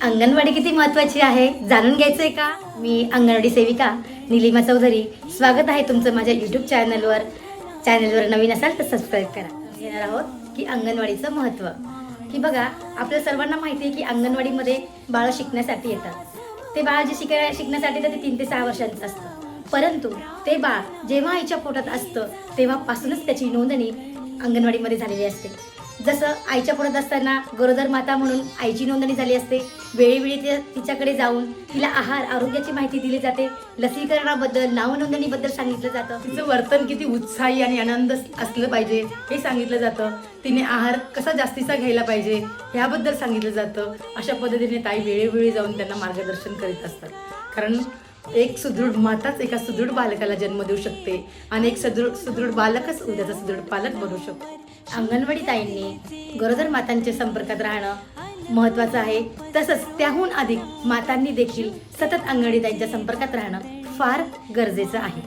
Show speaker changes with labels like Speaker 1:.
Speaker 1: अंगणवाडी किती महत्वाची आहे? जाणून घ्यायचंय का? मी अंगणवाडी सेविका निलिमा चौधरी. स्वागत आहे तुमचं माझ्या यूट्यूब चॅनलवर चॅनलवर नवीन असाल तर सबस्क्राईब करा. घेणार आहोत की अंगणवाडीचं महत्त्व की बघा आपल्या सर्वांना माहिती आहे की अंगणवाडीमध्ये बाळ शिकण्यासाठी येतात. ते बाळ जे शिकाय शिकण्यासाठी तर ते तीन ते सहा वर्षांचं असतं. परंतु ते बाळ जेव्हा आईच्या पोटात असतं तेव्हापासूनच त्याची नोंदणी अंगणवाडीमध्ये झालेली असते. जसं आईच्या पुढत असताना गरोदर माता म्हणून आईची नोंदणी झाली असते. वेळेवेळी ते तिच्याकडे जाऊन तिला आहार आरोग्याची माहिती दिली जाते. लसीकरणाबद्दल नावनोंदणीबद्दल सांगितलं जातं.
Speaker 2: तिचं वर्तन किती उत्साही आणि आनंद असलं पाहिजे हे सांगितलं जातं. तिने आहार कसा जास्तीचा घ्यायला पाहिजे ह्याबद्दल सांगितलं जातं. अशा पद्धतीने ताई वेळोवेळी जाऊन त्यांना मार्गदर्शन करीत असतात. कारण एक सुदृढ माताच एका सुदृढ बालकाला जन्म देऊ शकते आणि एक सुदृढ सुदृढ बालकच उद्याचा सुदृढ पालक बनू शकतो.
Speaker 1: अंगणवाडी ताईंनी गरोदर मातांच्या संपर्कात राहणं महत्त्वाचं आहे. तसंच त्याहून अधिक मातांनी देखील सतत अंगणवाडी ताईंच्या संपर्कात राहणं फार गरजेचं आहे.